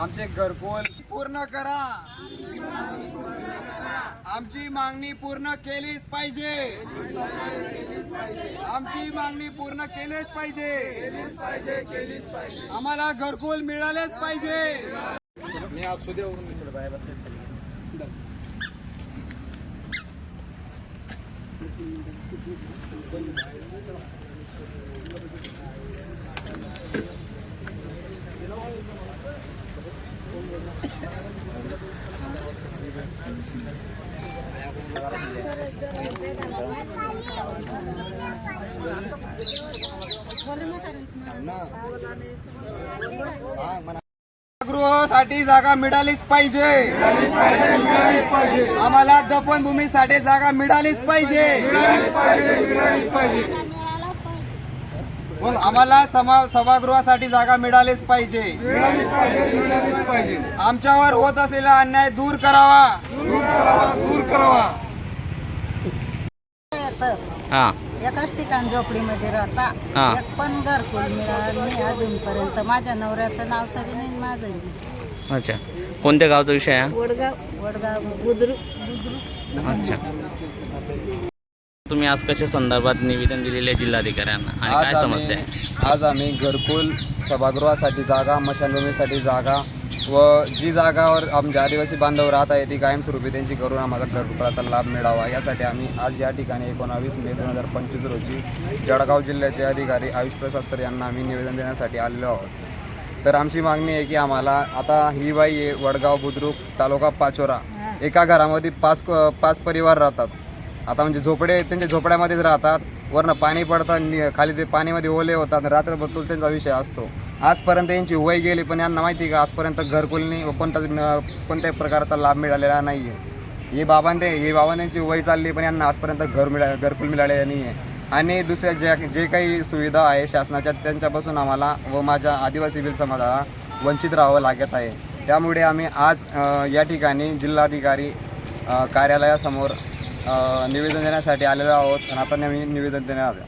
आमचे घरकुल पूर्ण करा. आमची मागणी पूर्ण केलीच पाहिजे. आमची मागणी पूर्ण केलीच पाहिजे. आम्हाला घरकुल मिळालेच पाहिजे. मी आज सुद्यावरून गृहासाठी जागा मिळालीच पाहिजे. आम्हाला दफनभूमीसाठी जागा मिळालीच पाहिजे. आम्हाला समा सभागृहासाठी जागा मिळालीच पाहिजे. आमच्यावर होत असलेला अन्याय दूर करावा. येतं. हा. एकाच ठिकाण झोपडीमध्ये राहता. हा. एक पण घरकुल मिळालं नाही अजूनपर्यंत. माझ्या नवऱ्याचं नावचं बी नाही आणि माझं बी अच्छा. कोणत्या गावचा विषय आहे वडगाव. वडगाव. बुद्रुक. बुद्रुक हा? अच्छा. तुम्ही आज कशा संदर्भात निवेदन दिलेले आहे जिल्हाधिकाऱ्यांना? आणि काय समस्या आहे? आज आम्ही घरकुल सभागृहासाठी जागा मशानभूमीसाठी जागा व जी जागावर आमचे आदिवासी बांधव राहत आहे ती कायमस्वरूपी त्यांची करून आम्हाला घरकुलाचा लाभ मिळावा. यासाठी आम्ही आज या ठिकाणी एकोणावीस मे दोन हजार पंचवीस रोजी जळगाव जिल्ह्याचे अधिकारी आयुष प्रसाद सर यांना आम्ही निवेदन देण्यासाठी आलेलो आहोत. तर आमची मागणी आहे की आम्हाला आता ही बाई आहे वडगाव बुद्रुक तालुका पाचोरा एका घरामध्ये पाच पाच परिवार राहतात. आता म्हणजे झोपडे त्यांच्या झोपड्यामध्येच राहतात. वरनं पाणी पडतं नि- खाली ते पाणीमध्ये ओले होतात. रात्रभर तो त्यांचा विषय असतो. आजपर्यंत यांची वय गेली पण यांना माहिती का आजपर्यंत घरकुलनी व कोणताच कोणत्याही प्रकारचा लाभ मिळालेला नाही आहे हे बाबांते हे बाबांची वय चालली पण यांना आजपर्यंत घर मिळा घरकुल मिळालेलं नाही आहे आणि दुसऱ्या ज्या जे काही सुविधा आहे शासनाच्या त्यांच्यापासून आम्हाला व माझ्या आदिवासी बिल समाजाला वंचित राहावं लागत आहे. त्यामुळे आम्ही आज या ठिकाणी जिल्हाधिकारी कार्यालयासमोर निवेदन देण्यासाठी आलेलो आहोत. आणि आता नवीन निवेदन देण्यात आलं.